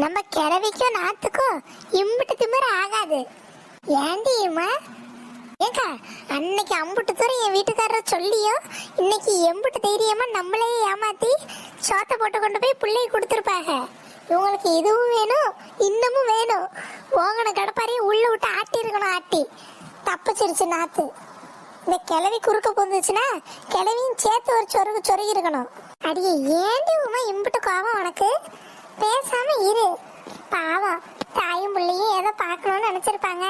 நம்ம கிழவிக்கும் நாத்துக்கும் இம்புட்டு திமிர ஆகாது. ஏண்டி இம்மா ஏக்கா அன்னைக்கு அம்புட்டு தூரம் என் வீட்டுக்காரர் சொல்லியோ? இன்னைக்கு எம்புட்டு தைரியமா நம்மளே ஏமாத்தி சோத்தை போட்டு கொண்டு போய் பிள்ளைய கொடுத்துருப்பாங்க இவங்களுக்கு இதுவும் வேணும் இன்னமும் வேணும். ஓங்கன கடப்பாரையும் உள்ள விட்டு ஆட்டி இருக்கணும் ஆட்டி. தப்பிச்சிருச்சு நாத்து. இந்த கிளவி குறுக்க போந்துச்சுன்னா கிளவியும் சேர்த்து ஒரு சொருகு சொருகி இருக்கணும் அடியே ஏண்டி உமா இம்புட்டு கோபம் உனக்கு? பேசாம இரு. பாவம் தாயும் பிள்ளையும் ஏதோ பார்க்கணும்னு நினைச்சிருப்பாங்க.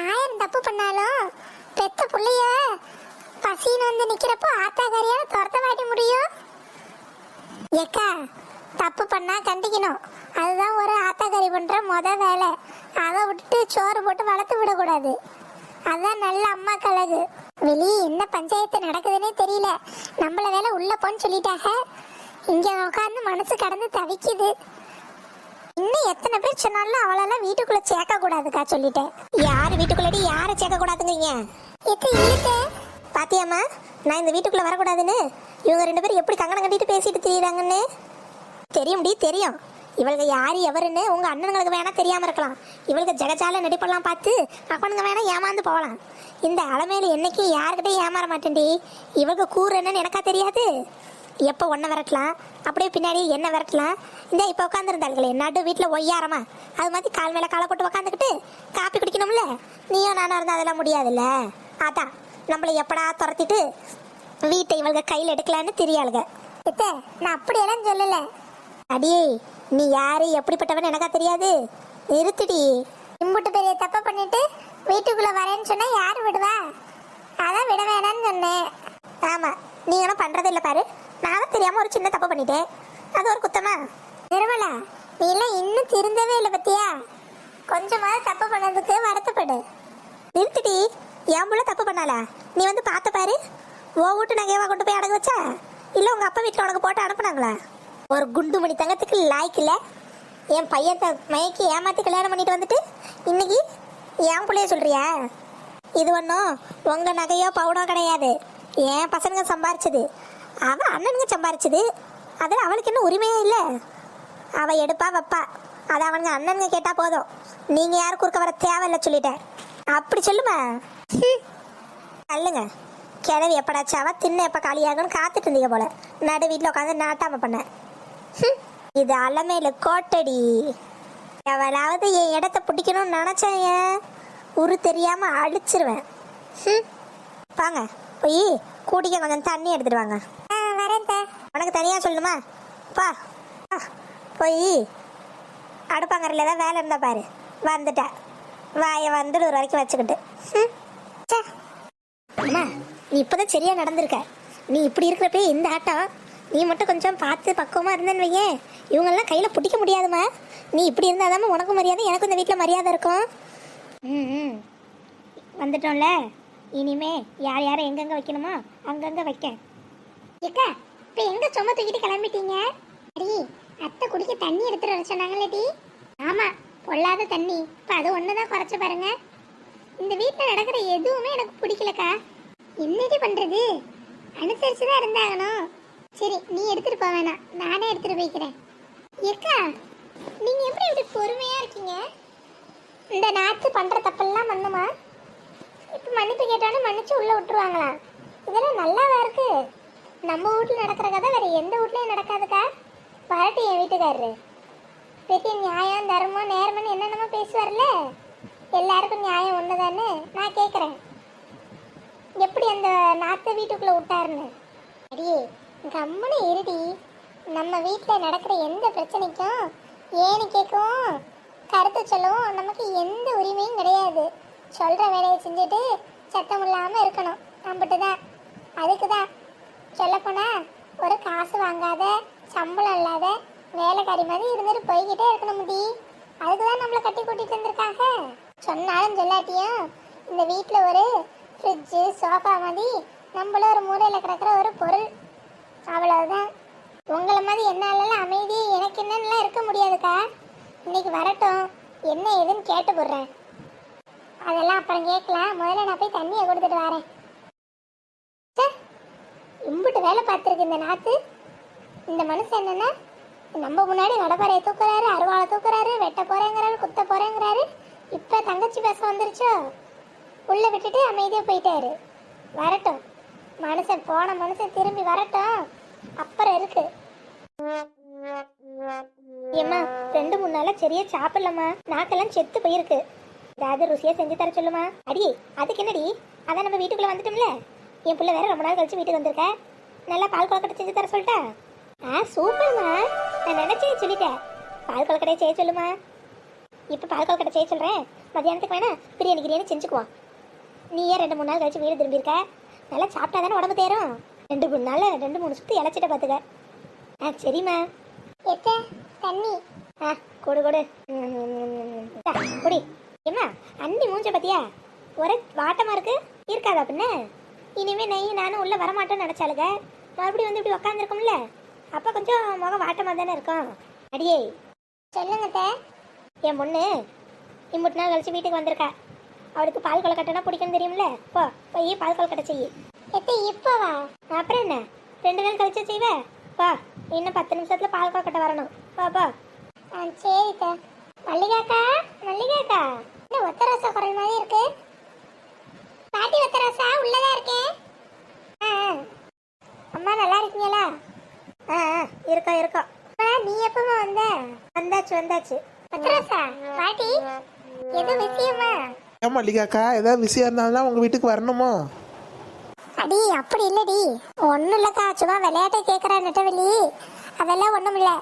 ஆயிரம் தப்பு பண்ணாலும் பெத்த புள்ளைய பசின்னு வந்து நிக்கிறப்போ ஆத்தாக்காரியால துரத்த வாட்டி முடியும். ஏக்கா தப்பு பண்ணா கண்டிக்கணும். அதுதான் ஒரு ஆத்தாக்காரி பண்ற முத வேலை. அதை விட்டுட்டு சோறு போட்டு வளர்த்து விடக்கூடாது. அதான் நல்ல அம்மா கழகு வெளியே என்ன பஞ்சாயத்து நடக்குதுன்னே தெரியல. நம்மள வேலை உள்ள போன்னு சொல்லிட்டாங்க. இங்க உட்காந்து மனசு கடந்து தவிக்குது. இன்னும் எத்தனை பேர் சொன்னாலும் அவளெல்லாம் வீட்டுக்குள்ள சேர்க்க கூடாதுக்கா சொல்லிட்டேன். யார் வீட்டுக்குள்ளடி? யாரை சேர்க்க கூடாதுங்கிறீங்க எத்த இல்லத்த நான் இந்த வீட்டுக்குள்ள வரக்கூடாதுன்னு? இவங்க ரெண்டு பேரும் எப்படி கங்கணம் கட்டிட்டு பேசிட்டு திரியுறாங்கன்னு? தெரியும்டி தெரியும். இவளுக்கு யார் எவருன்னு உங்க அண்ணனுங்களுக்கு வேணா தெரியாம இருக்கலாம். இவளுக்கு ஜெகஜால நடிப்பெல்லாம் பார்த்து அப்பனுங்க வேணா ஏமாந்து போகலாம். இந்த அலமையில என்னைக்கு யாருக்கிட்டையும் ஏமாற மாட்டேன்டி. இவளுக்கு கூறு என்னன்னு எனக்கா தெரியாது. எப்போ ஒன்றை விரட்டலாம்? அப்படியே பின்னாடி என்ன விரட்டலாம்? இந்த இப்போ உட்காந்துருந்தாளுங்களே நடு வீட்டில் ஒய்யாரமா. அது மாதிரி கால் மேலே காலை போட்டு உட்காந்துக்கிட்டு காப்பி குடிக்கணும்ல? நீயும் நானும் இருந்தால் அதெல்லாம் முடியாதுல்ல? அதான் நம்மளை எப்படா துரத்திட்டு வீட்டை இவளுக்கு கையில் எடுக்கலான்னு தெரியாளுங்க. இப்போ நான் அப்படியெல்லாம் சொல்லல. அடியே நீ யாரு எப்படிப்பட்டவன் எனக்கா தெரியாது. நிறுத்துடி. இம்புட்டு பெரிய தப்பை பண்ணிட்டு வீட்டுக்குள்ளே வரேன்னு சொன்னால் யார் விடுவா? அதான் விட வேணான்னு சொன்னேன். ஆமாம் நீ என்ன பண்றது இல்லை பாரு. நானும் தெரியாம ஒரு சின்ன தப்பு பண்ணிட்டேன். அது ஒரு குத்தமா? நிர்மலா நீ எல்லாம் இன்னும் திருந்தவே இல்லை பத்தியா? கொஞ்சமாவது தப்பு பண்ணதுக்கு வருத்தப்படு. நிறுத்துடி. என் புள்ள தப்பு பண்ணாளா? நீ வந்து பார்த்த பாரு. ஓ வீட்டு நகையவா கொண்டு போய் அடகு வச்சா? இல்லை உங்கள் அப்பா வீட்டில் உனக்கு போட்டு அனுப்புனாங்களா? ஒரு குண்டு மணி தங்கத்துக்கு லாய்க்கு இல்லை. என் பையன் மயக்கி ஏமாற்றி கல்யாணம் பண்ணிட்டு வந்துட்டு இன்னைக்கு என் பிள்ளைய சொல்கிறியா இது ஒன்றும் உங்கள் நகையோ பவுனோ கிடையாது. என் பசங்க சம்பாரிச்சது. அவ அண்ணனுங்க சம்பாரிச்சது. அதில் அவளுக்கு என்ன உரிமையே இல்லை? அவ எடுப்பா வைப்பா. அது அவனுங்க அண்ணனுங்க கேட்டா போதும். நீங்க யாரும் குறுக்க வர தேவையில்லை சொல்லிட்டேன். அப்படி சொல்லுமா? அல்லுங்க கிழவி எப்படாச்சாவா தின்ன எப்ப காலியாகும்னு காத்துட்டு இருந்தீங்க போல. நடு வீட்டில் உட்காந்து நாட்டாம பண்ண. இது அலமையில கோட்டடி. எவளாவது என் இடத்த பிடிக்கணும்னு நினைச்சேன் உரு தெரியாம அழிச்சிருவேன். பாங்க போய் கூட்டிக்க கொஞ்சம் தண்ணி எடுத்துட்டு வாங்க. ஆ வரேன் உனக்கு தனியாக சொல்லணுமா? பா. போய் அடுப்பாங்கரையில் ஏதாவது வேலை இருந்தா பாரு. வந்துட்டேன் வாயை வந்துட்டு ஒரு வரைக்கும் வச்சுக்கிட்டு. அம்மா நீ இப்போதான் சரியா நடந்திருக்க. நீ இப்படி இருக்கிறப்ப இந்த ஆட்டம் நீ மட்டும் கொஞ்சம் பார்த்து பக்குவமா இருந்தேன்னு வையேன். இவங்கெல்லாம் கையில் பிடிக்க முடியாதும்மா. நீ இப்படி இருந்தாதாம்மா உனக்கும் மரியாதை எனக்கும் இந்த வீட்டில் மரியாதை இருக்கும். ம் ம். வந்துட்டோம்ல? இனிமே யார் யாரை எங்கெங்க வைக்கணுமோ அங்கங்கே வைக்க ஏக்கா இப்ப எங்க சும்மா தூக்கிட்டு கிளம்பிட்டீங்க? அடி அத்தை குடிக்க தண்ணி எடுத்துட்டு வர சொன்னாங்களேடி ஆமா பொல்லாத தண்ணி. இப்ப அது ஒண்ணுதான் குறைச்ச பாருங்க. இந்த வீட்டில் நடக்கிற எதுவுமே எனக்கு பிடிக்கலக்கா. என்னடி பண்றது? அனுசரிச்சு தான் இருந்தாகணும். சரி நீ எடுத்துட்டு போக வேணாம். நானே எடுத்துட்டு போய்க்கிறேன். ஏக்கா நீங்க எப்படி இப்படி பொறுமையா இருக்கீங்க? இந்த நாற்று பண்ற தப்பெல்லாம் பண்ணுமா? இப்ப மன்னிப்பு கேட்டாலும் மன்னிச்சு உள்ள விட்டுருவாங்களா இதெல்லாம் நல்லாவா இருக்கு? நம்ம வீட்ல நடக்கிற கதை வேற எந்த வீட்லயும் நடக்காதுக்கா? பரட்டு என் வீட்டுக்காரரு. பெரிய நியாயம் தர்மம் நேர்மன்னு என்னென்னமோ பேசுவார்ல? எல்லாருக்கும் நியாயம் ஒண்ணுதானே நான் கேட்குறேன் எப்படி அந்த நாத்த வீட்டுக்குள்ள விட்டாருன்னு? அடியே கம்முன்னு இருடி. நம்ம வீட்டில் நடக்கிற எந்த பிரச்சனைக்கும் ஏன்னு கேட்கவும் கருத்து சொல்லவும் நமக்கு எந்த உரிமையும் கிடையாது. சொல்கிற வேலையை செஞ்சுட்டு சத்தம் இல்லாமல் இருக்கணும். நம்பிட்டு தான் அதுக்கு தான் சொல்லப்போனால் ஒரு காசு வாங்காத சம்பளம் இல்லாத வேலைக்காரி மாதிரி இருந்துட்டு போய்கிட்டே இருக்கணும் முடி. அதுக்கு தான் நம்மளை கட்டி கூட்டிகிட்டு வந்திருக்காங்க. சொன்னாலும் சொல்லாட்டியும் இந்த வீட்டில் ஒரு ஃப்ரிட்ஜு சோஃபா மாதிரி நம்மளும் ஒரு மூலையில் கிடக்கிற ஒரு பொருள். அவ்வளவுதான். உங்களை மாதிரி என்னாலலாம் அமைதி எனக்கு என்னென்னலாம் இருக்க முடியாதுக்கா? இன்னைக்கு வரட்டும். என்ன ஏதுன்னு கேட்டு போடுறேன். அதெல்லாம் அப்புறம் கேட்கலாம். முதல்ல நான் போய் தண்ணியை கொடுத்துட்டு வரேன். இம்புட்டு வேலை பார்த்துருக்கு இந்த நாத்து. இந்த மனுஷன் என்னன்னா நம்ம முன்னாடி வடப்பாறையை தூக்குறாரு அருவாளை தூக்குறாரு வெட்ட போறேங்கிறாரு குத்த போறேங்கிறாரு. இப்ப தங்கச்சி பேச வந்துருச்சோ? உள்ள விட்டுட்டு அமைதியா போயிட்டாரு. வரட்டும். மனுஷன் போன மனுஷன் திரும்பி வரட்டும். அப்புறம் இருக்கு. ஏம்மா ரெண்டு மூணு நாளா சரியா சாப்பிடலம்மா. நாக்கெல்லாம் செத்து போயிருக்கு. ஏதாவது ருசியா செஞ்சு தர சொல்லுமா? அடியே அதுக்கு என்னடி? அதான் நம்ம வீட்டுக்குள்ள வந்துட்டோம்ல. என் பிள்ளை வேற ரொம்ப நாள் கழிச்சு வீட்டுக்கு வந்திருக்க. நல்லா பால் கொலக்கட்டை செஞ்சு தர சொல்லிட்டா? ஆ சூப்பர்மா. நான் நினைச்சே சொல்லிட்டேன். பால் கொலக்கட்டையை செய்ய சொல்லுமா? இப்போ பால் கொலக்கட்டை செய்ய சொல்றேன். மத்தியானத்துக்கு வேணா பிரியாணி கிரியாணி செஞ்சுக்குவோம். நீ ஏன் ரெண்டு மூணு நாள் கழிச்சு வீடு திரும்பியிருக்க நல்லா சாப்பிட்டா தானே உடம்பு தேரும்? ரெண்டு மூணு நாள் ரெண்டு மூணு சுற்றி இழைச்சிட்ட பார்த்துக்க ஆ சரிம்மா. எத்த தண்ணி. ஆ கொடு கொடு. குடி. ஏம்மா அண்ணி மூஞ்ச பத்தியா? ஒரே வாட்டமா இருக்கு? இருக்காதா பின்ன? இனிமே நெய் நானும் உள்ள வரமாட்டோம்னு நினைச்சாளுங்க மறுபடியும் வந்து இப்படி உக்காந்துருக்கோம்ல? அப்ப கொஞ்சம் முகம் வாட்டமா தானே இருக்கும். அடியே. சொல்லுங்க என் பொண்ணு இம்புட்டு நாள் கழிச்சு வீட்டுக்கு வந்திருக்கா. அவளுக்கு பால் கொலக்கட்டைனா பிடிக்கும் தெரியும்ல? போ போய் பால் கொலக்கட்டை செய்யு. எத்த இப்போவா? அப்புறம் என்ன? ரெண்டு நாள் கழிச்சு செய்வ? பா இன்னும் பத்து நிமிஷத்துல பால் கொலக்கட்டை வரணும். வா பா. ஆ சரிக்கா மல்லிகாக்கா மல்லிகாக்கா. ஒத்தரசா குரல் மாதிரி இருக்கு. பாட்டி ஒத்தரசா உள்ளதா இருக்கேன். அம்மா நல்லா இருக்கீங்களா? ஆ இருக்கோம் அம்மா, நீ எப்பமா வந்த? வந்தாச்சு வந்தாச்சு. ஒத்தரசா பாட்டி எது விஷயமா? ஏன் மல்லிகாக்கா ஏதாவது விஷயம் இருந்தாலும் உங்க வீட்டுக்கு வரணுமோ? அடி அப்படி இல்லடி. ஒன்றும் இல்லைக்கா சும்மா விளையாட்டை கேட்குற நெட்டவெளி. அதெல்லாம் ஒன்றும் இல்லை.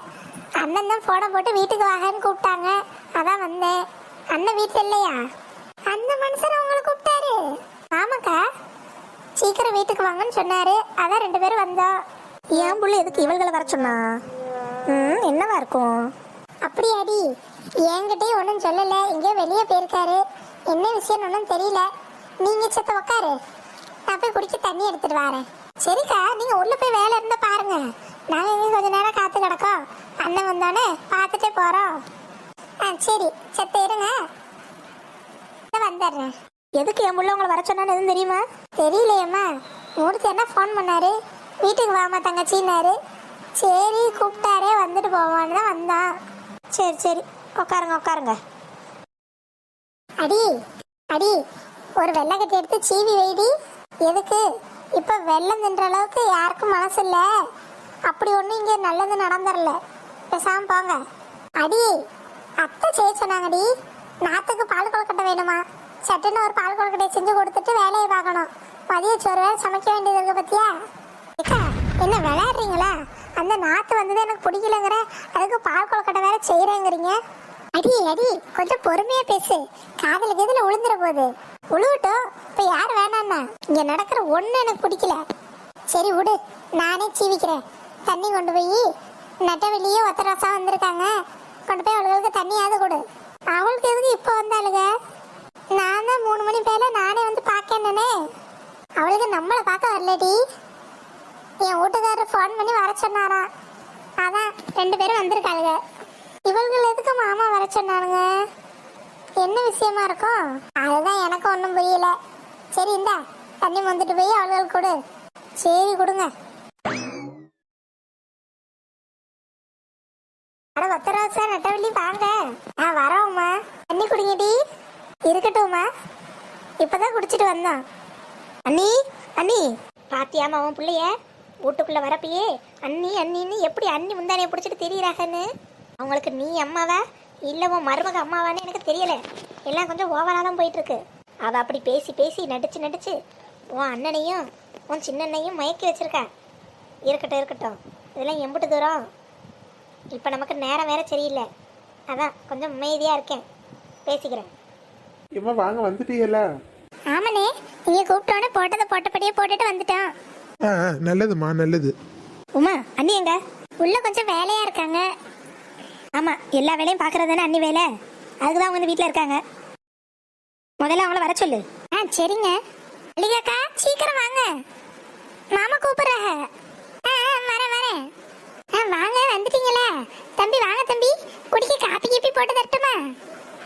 அண்ணன் தான் ஃபோனை போட்டு வீட்டுக்கு வாங்கன்னு கூப்பிட்டாங்க. அதான் வந்தேன். அண்ணன் வீட்டுல இல்லையா? அந்த மனுஷன் உங்களை கூப்பிட்டாரு. ஆமாக்கா. சீக்கிரம் வீட்டுக்கு வாங்கன்னு சொன்னாரு. அதான் ரெண்டு பேரும் வந்தோம் என் புள்ள எதுக்கு இவள்களை வர சொன்னா? ம் என்னவா இருக்கும்? அப்படியாடி. என்கிட்டயும் ஒன்றும் சொல்லலை. எங்கேயோ வெளியே போயிருக்காரு. என்ன விஷயம் ஒன்றும் தெரியல. நீங்க செத்த உக்காரு நான் போய் குடிக்க தண்ணி எடுத்துட்டு வரேன். சரிக்கா நீங்க உள்ள போய் வேலை இருந்தால் பாருங்க. நாங்க இங்க கொஞ்ச நேரம் காத்து கிடக்கோம்? அண்ணன் வந்தோடனே பார்த்துட்டே போறோம். ஆ சரி. செத்த இருங்க. வந்துடுறேன். எதுக்கு என் புள்ள உங்களை வர சொன்னான்னு எதுவும் தெரியுமா? தெரியலையம்மா. மூர்த்தி என்ன ஃபோன் பண்ணாரு? வீட்டுக்கு வாமா தங்கச்சின்னாரு. சரி கூப்பிட்டாரே வந்துட்டு போவான்னு தான் வந்தான். சரி சரி. உட்காருங்க உட்காருங்க. அடி அடி. ஒரு வெள்ளைக்கட்டி எடுத்து சீவி வைடி. எதுக்கு? இப்ப வெள்ளம் தின்ற அளவுக்கு யாருக்கும் மனசு இல்ல. அப்படி ஒன்றும் இங்க நல்லது நடந்துடல பேசாம போங்க. அடி அத்தை செய்ய சொன்னாங்கடி. நாத்துக்கு பால் கொழுக்கட்டை வேணுமா? சட்டுன்னு ஒரு பால் கொழுக்கட்டையை செஞ்சு கொடுத்துட்டு வேலையை பார்க்கணும். மதிய சோறு வேலை சமைக்க வேண்டியது இருக்கு பத்தியா? என்ன விளையாடுறீங்களா? அந்த நாத்து வந்தது எனக்கு பிடிக்கலங்கிற அதுக்கு பால் கொழுக்கட்டை வேற செய்யறேங்கிறீங்க. அடி அடி கொஞ்சம் பொறுமையா பேசு. காதல கீதல உளுந்துற போகுது உழுவட்டும் இப்ப யார் வேணாம்னா இங்க நடக்கிற ஒண்ணு எனக்கு பிடிக்கல. சரி விடு. நானே சீவிக்கிறேன். தண்ணி கொண்டு போய் நட்டவெளியே ஒத்த ரசம் வந்திருக்காங்க. கொண்டு போய் அவளுக்கு தண்ணியாவது கொடு. அவளுக்கு எதுக்கு இப்போ வந்தாளுங்க நான் தான் மூணு மணி பேர்ல நானே வந்து பார்க்கேன்னே அவளுக்கு நம்மளை பார்க்க வரலடி. என் வீட்டுக்காரர் ஃபோன் பண்ணி வர சொன்னாரா அதான் ரெண்டு பேரும் வந்திருக்காளுங்க இவள்கள் எதுக்கு மாமா வர சொன்னானுங்க என்ன விஷயமா இருக்கும்? அதுதான் எனக்கு ஒன்றும் புரியல. சரி இந்தா தண்ணி வந்துட்டு போய் அவளுக்கு கொடு. சரி கொடுங்க அட ஒத்தராசா நட்டவள்ளி வாங்க ஆ வரோம்மா தண்ணி குடிங்கடி இருக்கட்டும்மா இப்பதான் குடிச்சிட்டு வந்தோம் அண்ணி அண்ணி பாத்தியாமா உன் பிள்ளைய? வீட்டுக்குள்ள வரப்பயே அண்ணி அண்ணின்னு எப்படி அண்ணி முந்தானையை பிடிச்சிட்டு தெரியறாங்கன்னு? அவங்களுக்கு நீ அம்மாவா? இல்லை உன் மருமக அம்மாவான்னு எனக்கு தெரியலை. எல்லாம் கொஞ்சம் ஓவராக தான் போயிட்டுருக்கு. அவள் அப்படி பேசி பேசி நடிச்சு நடிச்சு உன் அண்ணனையும் உன் சின்னண்ணையும் மயக்கி வச்சிருக்கா. இருக்கட்டும் இருக்கட்டும். இதெல்லாம் எம்பிட்டு தூரம். இப்போ நமக்கு நேரம் வேற சரியில்லை. அதான் கொஞ்சம் அமைதியாக இருக்கேன். பேசிக்கிறேன். இவன் வாங்க வந்துட்டீங்களா ஆமாண்ணே நீங்க கூப்பிட்டோன்னே போட்டதை போட்டபடியே போட்டுட்டு வந்துட்டோம் ஆ ஆ, நல்லதும்மா நல்லது. உமா அண்ணி எங்க? உள்ள கொஞ்சம் வேலையா இருக்காங்க. ஆமா எல்லா வேலையும் பாக்குறது தானே அண்ணி வேலை? அதுக்கு தான் அவங்க இந்த வீட்டில் இருக்காங்க. முதல்ல அவங்கள வர சொல்லு. ஆ சரிங்க. மல்லிகாக்கா சீக்கிரம் வாங்க. மாமா கூப்பிடுறாங்க ஆ ஆ, வரேன் வரேன். ஆ வாங்க வந்துட்டீங்களா. தம்பி வாங்க தம்பி. குடிக்க காப்பி கீப்பி போட்டு தரட்டுமா?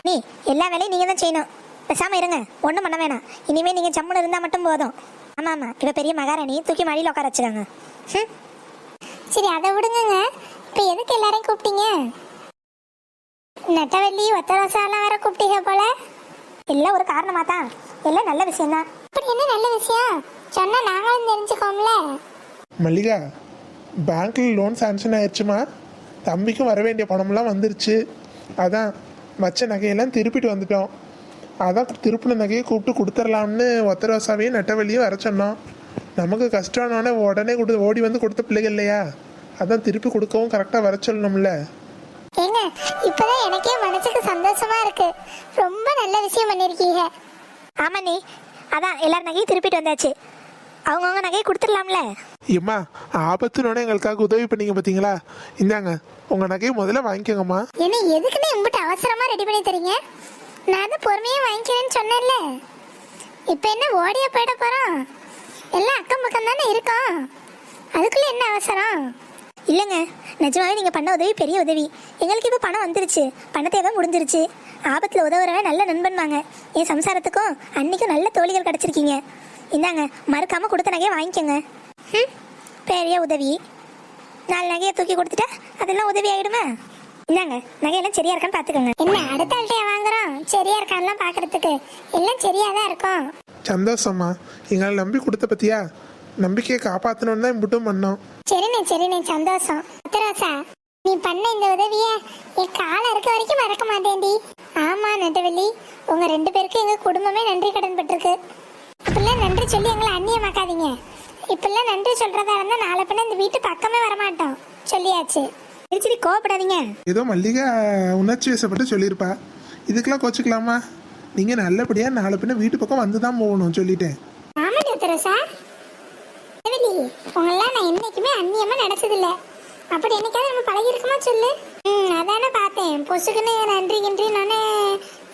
நீ எல்லா வேலையும் நீங்க தான் செய்யணும். பேசாம இருங்க. ஒன்றும் பண்ண வேணாம். இனிமே நீங்க ஜம்முன்னு இருந்தா மட்டும் போதும். ஆமா ஆமா. இவ பெரிய மகாராணி. தூக்கி மடியில் உட்கார வச்சுக்காங்க. ம் சரி அதை விடுங்கங்க. இப்போ எதுக்கு எல்லாரையும் கூப்பிட்டீங்க? நெட்டவெள்ளி ஒத்தரசாலாம் வேற கூப்பிட்டீங்க போல. எல்லாம் ஒரு காரணமாக தான். எல்லாம் நல்ல விஷயம்தான். அப்படி என்ன நல்ல விஷயம்? சொன்னா நாங்களும் தெரிஞ்சுக்கோம்ல. மல்லிகா பேங்க்ல லோன் சாங்ஷன் ஆயிடுச்சுமா? தம்பிக்கும் வர வேண்டிய பணம்லாம் வந்துருச்சு. அதான் வச்ச நகையெல்லாம் திருப்பிட்டு வந்துட்டோம். அதான் திருப்பின நகையை கூப்பிட்டு கொடுத்துர்லாம்னு ஒத்தரவசாவையும் நெட்டவழியும் வர சொன்னோம். நமக்கு கஷ்டம்னோடனே உடனே கொடு ஓடி வந்து கொடுத்த பிள்ளைகள் இல்லையா? அதான் திருப்பி கொடுக்கவும் கரெக்டாக வர சொல்லணும்ல. ஏங்க இப்பதான் எனக்கே மனசுக்கு சந்தோஷமா இருக்கு. ரொம்ப நல்ல விஷயம் பண்ணிருக்கீங்க. ஆமா நீ. அதான் எல்லார் நகையும் திருப்பிட்டு வந்தாச்சு. அவங்கவுங்க நகையை கொடுத்துடலாம்ல. ஏம்மா ஆபத்துனோட எங்களுக்காக உதவி பண்ணீங்க பார்த்தீங்களா இந்தாங்க உங்கள் நகையை முதல்ல வாங்கிக்கோங்கம்மா. என்ன எதுக்குன்னு இம்பிட்டு அவசரமா ரெடி பண்ணி தரீங்க? நான் தான் பொறுமையா வாங்கிக்கிறேன்னு சொன்னேன்ல. இப்போ என்ன ஓடியா போயிட போறோம் எல்லாம் அக்கம் பக்கம் தானே இருக்கோம் அதுக்குள்ள என்ன அவசரம்? இல்லைங்க நிஜமாவே நீங்கள் பண்ண உதவி பெரிய உதவி. எங்களுக்கு இப்போ பணம் வந்துருச்சு. பண தேவை முடிஞ்சிருச்சு. ஆபத்தில் உதவுறவன் நல்ல நண்பன்வாங்க என் சம்சாரத்துக்கும் அன்னைக்கும் நல்ல தோழிகள் கிடச்சிருக்கீங்க. இந்தாங்க மறுக்காம கொடுத்த நகையை வாங்கிக்கோங்க. ம் பெரிய உதவி. நாலு நகையை தூக்கி கொடுத்துட்டா அதெல்லாம் உதவி ஆயிடுமா? இந்தாங்க நகையெல்லாம் சரியா இருக்கான்னு பார்த்துக்கோங்க. என்ன அடுத்த ஆள்கிட்டயா வாங்குறோம்? சரியா இருக்கான்லாம் பாக்குறதுக்கு எல்லாம் சரியா தான் இருக்கும். சந்தோஷம்மா. எங்களை நம்பி கொடுத்த பத்தியா? நம்பிக்கையை காப்பாற்றணுன்னு தான் இம்புட்டும் பண்ணோம். சரிண்ணே சரிண்ணே சந்தோஷம். உத்தரவாசா நீ பண்ண இந்த உதவிய என் காலம் இருக்க வரைக்கும் மறக்க மாட்டேன்டி. ஆமா நெட்டவள்ளி உங்க ரெண்டு பேருக்கும் எங்க குடும்பமே நன்றி கடன் பட்டிருக்கு இப்பெல்லாம் நன்றி சொல்லி எங்களை அந்நியமாக்காதீங்க. இப்பெல்லாம் நன்றி சொல்றதா இருந்தா நாளை பின்ன இந்த வீட்டு பக்கமே வரமாட்டோம். சொல்லியாச்சு. சரி சரி கோவப்படாதீங்க. ஏதோ மல்லிகை உணர்ச்சி வசப்பட்டு சொல்லியிருப்பா. இதுக்கெல்லாம் கோச்சிக்கலாமா? நீங்கள் நல்லபடியாக நாலு பின்ன வீட்டு பக்கம் வந்து தான் போகணும் சொல்லிட்டேன். ஆமாடி உத்தரவாசா நெட்டவள்ளி உங்களெல்லாம் நான் என்னைக்குமே அந்நியமா நினைச்சதில்ல. அப்படி என்னைக்காவது நம்ம பழகி இருக்குமா சொல்லு. ம் அதானே பார்த்தேன். பொசுக்குன்னு நன்றி கின்றி நானே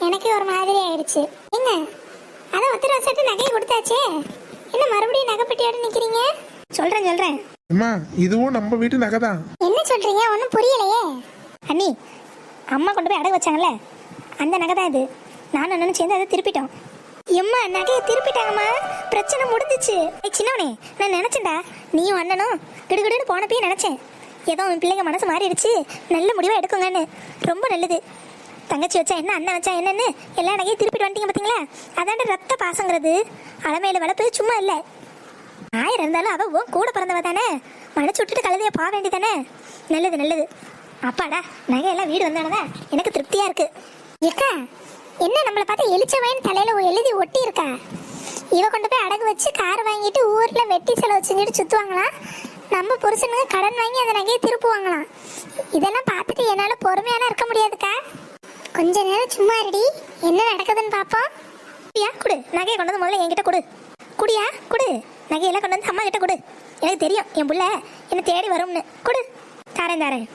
எனக்கே ஒரு மாதிரி ஆயிடுச்சு. என்ன அதான் ஒத்தர வருஷத்து நகையை கொடுத்தாச்சே. என்ன மறுபடியும் நகைப்பட்டியோட நிக்கிறீங்க? சொல்கிறேன் சொல்கிறேன் அம்மா இதுவும் நம்ம வீட்டு நகை தான் என்ன சொல்றீங்க? ஒன்றும் புரியலையே. அண்ணி அம்மா கொண்டு போய் அடகு வச்சாங்கல்ல? அந்த நகை தான் இது. நானும் அண்ணனும் சேர்ந்து அதை திருப்பிட்டோம். எம்மா நகையை திருப்பிட்டாங்கம்மா. பிரச்சனை முடிஞ்சிச்சு. ஏய் சின்னவனே நான் நினச்சேன்டா. நீயும் அண்ணனும் கிடுகிடுன்னு போனப்பயே நினச்சேன். ஏதோ உன் பிள்ளைங்க மனசு மாறிடுச்சு. நல்ல முடிவாக எடுக்குங்கன்னு. ரொம்ப நல்லது. தங்கச்சி வச்சா என்ன அண்ணன் வச்சா என்னன்னு எல்லா நகையும் திருப்பிட்டு வந்துட்டீங்க பார்த்தீங்களா அதாண்ட ரத்த பாசங்கிறது. அலமையில வளர்ப்பு சும்மா இல்லை. ஆயிரம் இருந்தாலும் அவ உன் கூட பிறந்தவ தானே? மனசு விட்டுட்டு கழுதைய போக வேண்டியதானே நல்லது நல்லது. அப்பாடா நகையெல்லாம் வீடு வந்தானதா எனக்கு திருப்தியா இருக்கு. ஏக்கா என்ன நம்மளை பார்த்து எலிச்சவன் தலையில எழுதி ஒட்டி இருக்கா இவ கொண்டு போய் அடகு வச்சு கார் வாங்கிட்டு ஊர்ல வெட்டி செலவு செஞ்சுட்டு சுத்துவாங்களாம் நம்ம புருஷனுக்கு கடன் வாங்கி அந்த நகையை திருப்புவாங்களாம். இதெல்லாம் பார்த்துட்டு என்னால பொறுமையான இருக்க முடியாதுக்கா. கொஞ்ச நேரம் சும்மா இருடி. என்ன நடக்குதுன்னு பாப்போம் குடியா குடு. நகையை கொண்டு வந்து முதல்ல என்கிட்ட கொடு. குடியா குடு. நகையெல்லாம் கொண்டு வந்து அம்மா கிட்ட கொடு. எனக்கு தெரியும் என் புள்ள என்ன தேடி வரும்னு. கொடு. தாரேன் தாரேன்.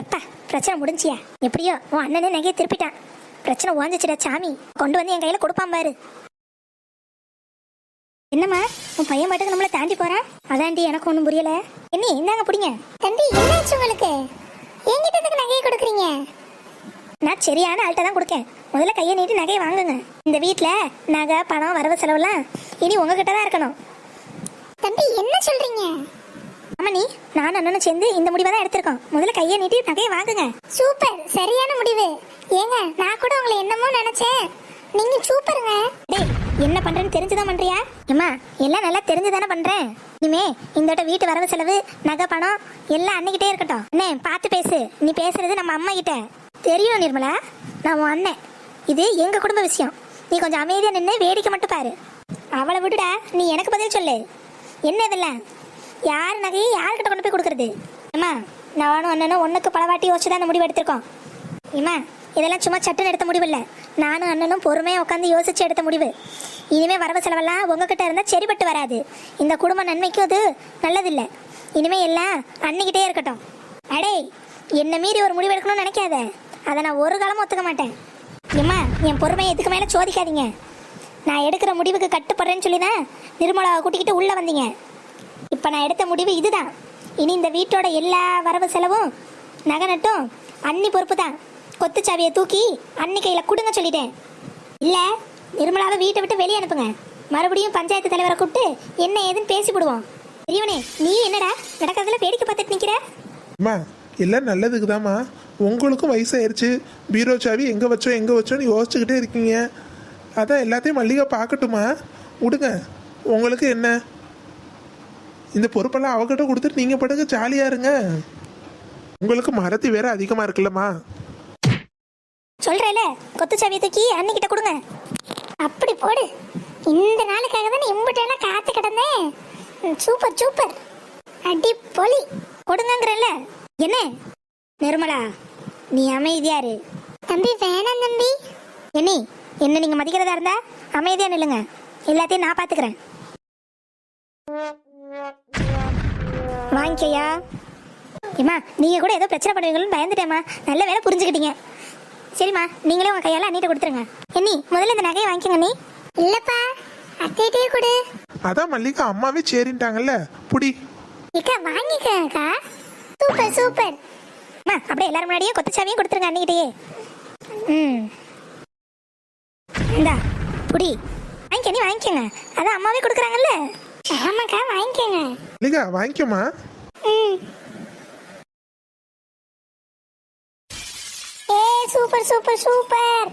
எப்பா பிரச்சனை முடிஞ்சியா? எப்படியோ உன் அண்ணனே நகையை திருப்பிட்டான். பிரச்சனை ஓஞ்சிச்சுடா சாமி. கொண்டு வந்து என் கையில் கொடுப்பான் பாரு. என்னம்மா உன் பையன் மட்டும் நம்மள தாண்டி போறான் அதாண்டி எனக்கு ஒன்றும் புரியல. என்ன இந்தாங்க பிடிங்க. தம்பி என்னாச்சு உங்களுக்கு? என்கிட்ட நகையை கொடுக்குறீங்க? நான் சரியான ஆள்கிட்ட தான் கொடுக்கேன். முதல்ல கையை நீட்டி நகையை வாங்குங்க. இந்த வீட்டில் நகை பணம் வரவு செலவுலாம் இனி உங்ககிட்ட தான் இருக்கணும். தம்பி என்ன சொல்றீங்க? நீ நான் அண்ணனும் சேர்ந்து இந்த முடிவை தான் எடுத்திருக்கோம். முதல்ல கையை நீட்டி நகையை வாங்குங்க. சூப்பர் சரியான முடிவு. ஏங்க நான் கூட உங்களை என்னமோ நினைச்சேன். நீங்க சூப்பருங்க. டேய் என்ன பண்றேன்னு தெரிஞ்சுதான் பண்றியா? அம்மா எல்லாம் நல்லா தெரிஞ்சுதானே பண்றேன்? இனிமே இந்த வீட்டு வரவு செலவு நகை பணம் எல்லாம் அன்னைக்கிட்டே இருக்கட்டும். அண்ணே பார்த்து பேசு. நீ பேசுறது நம்ம அம்மா கிட்ட. தெரியும் நிர்மலா. நான் உன் அண்ணன். இது எங்க குடும்ப விஷயம். நீ கொஞ்சம் அமைதியா நின்று வேடிக்கை மட்டும் பாரு. அவளை விடுடா. நீ எனக்கு பதில் சொல்லு. என்ன இதெல்லாம்? யார் நகையை யார்கிட்ட கொண்டு போய் கொடுக்கறது? அம்மா நானும் அண்ணனும் ஒன்றுக்கு பலவாட்டி யோசிச்சு தான் முடிவு எடுத்திருக்கோம். இம்மா இதெல்லாம் சும்மா சட்டுன்னு எடுத்த முடிவு இல்லை. நானும் அண்ணனும் பொறுமையாக உட்காந்து யோசிச்சு எடுத்த முடிவு. இனிமே வரவு செலவெல்லாம் உங்ககிட்ட இருந்தால் சரிப்பட்டு வராது. இந்த குடும்ப நன்மைக்கும் அது நல்லதில்லை. இனிமே எல்லாம் அன்னிக்கிட்டே இருக்கட்டும். அடே என்ன மீறி ஒரு முடிவு எடுக்கணும்னு நினைக்காத. அதை நான் ஒரு காலமும் ஒத்துக்க மாட்டேன். ஏம்மா என் பொறுமையை இதுக்கு மேலே சோதிக்காதீங்க. நான் எடுக்கிற முடிவுக்கு கட்டுப்படுறேன்னு சொல்லி தான் நிர்மலாவை கூட்டிக்கிட்டு உள்ளே வந்தீங்க. இப்போ நான் எடுத்த முடிவு இதுதான். இனி இந்த வீட்டோட எல்லா வரவு செலவும் நகை நட்டும் அன்னி பொறுப்பு தான். கொத்துச்சாவியை தூக்கி அன்னி கையில் கொடுங்க சொல்லிட்டேன். இல்லை நிர்மலாவை வீட்டை விட்டு வெளியே அனுப்புங்க. மறுபடியும் பஞ்சாயத்து தலைவரை கூப்பிட்டு என்ன ஏதுன்னு பேசி விடுவோம். பெரியவனே நீ என்னடா நடக்கிறதுல வேடிக்கை பார்த்துட்டு நிற்கிற அம்மா எல்லாம் நல்லதுக்கு தாம்மா உங்களுக்கும் வயசாயிருச்சு. பீரோ சாவி எங்கே வச்சோம் எங்கே வச்சோன்னு யோசிச்சுக்கிட்டே இருக்கீங்க. அதான் எல்லாத்தையும் மல்லிகை பார்க்கட்டுமா? விடுங்க உங்களுக்கு என்ன? இந்த பொறுப்பெல்லாம் அவகிட்ட கொடுத்துட்டு நீங்கள் படுங்க ஜாலியாக இருங்க. உங்களுக்கு மறதி வேற அதிகமாக இருக்குல்லம்மா. சொல்கிறேல கொத்து சாவியை தூக்கி அன்னிக்கிட்ட கொடுங்க. அப்படி போடு. இந்த நாளுக்காக தான் இம்புட்டெல்லாம் காத்து கிடந்தேன். Super super. அடி பொலி. கொடுங்கங்கிறல்ல என்ன? நிர்மலா நீ அமைதியா இரு. தம்பி வேணாம் தம்பி. என்னி என்ன நீங்க மதிக்கிறதா இருந்தா அமைதியா நில்லுங்க. எல்லாத்தையும் நான் பாத்துக்கிறேன். வாங்கிக்கையா? ஏம்மா நீங்க கூட ஏதோ பிரச்சனை பண்ணுவீங்கன்னு பயந்துட்டேம்மா. நல்ல வேலை புரிஞ்சுக்கிட்டீங்க. சரிம்மா நீங்களே உங்க கையால அண்ணிட்ட கொடுத்துருங்க. என்னி முதல்ல இந்த நகையை வாங்கிக்கோங்க நீ. இல்லப்பா அத்தைகிட்டே கொடு. அதான் மல்லிகா அம்மாவே சேரின்ட்டாங்கல்ல. புடி. இக்கா வாங்கிக்கக்கா சூப்பர் சூப்பர். அப்படியே எல்லாரும் முன்னாடியே கொத்து சாவியும் கொடுத்துருங்க அன்னிக்கிட்டேயே ம். இந்தா புடி. வாங்கிக்க நீ வாங்கிக்கோங்க. அதான் அம்மாவே கொடுக்குறாங்கல்ல. ஆமாக்கா வாங்கிக்கோங்க. மல்லிகா வாங்கிக்கோமா ம். ஏ சூப்பர் சூப்பர் சூப்பர்.